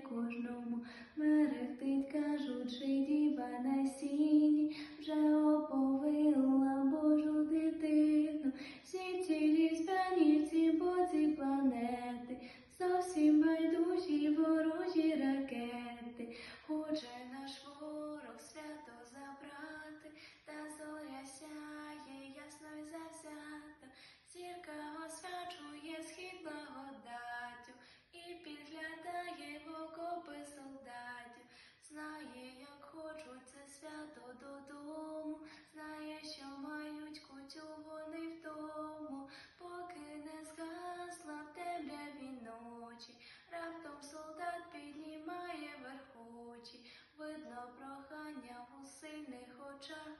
кожному, мерехтить, кажучи, діва на сіні, вже оповила Божу дитину, всі ці різдвяні ці боці планети, зовсім байдужі ворожі ракети, хоче наш окопи солдатів, знає, як хочуть це свято додому, знає, що мають кутю вони в тому, поки не згасла в темряві ночі, раптом солдат піднімає верхочі, видно прохання у сильних очах,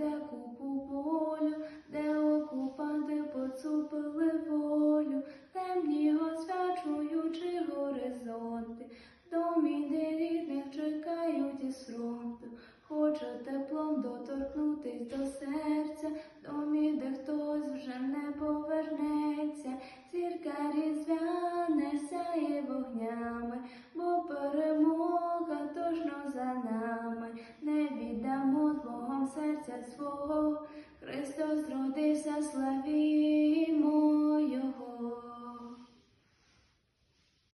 де купу болю, де окупанти поцупили волю, темні освячуючи горизонти, в домі, де рідних чекають із фронту, хоче теплом доторкнутись до серця, successful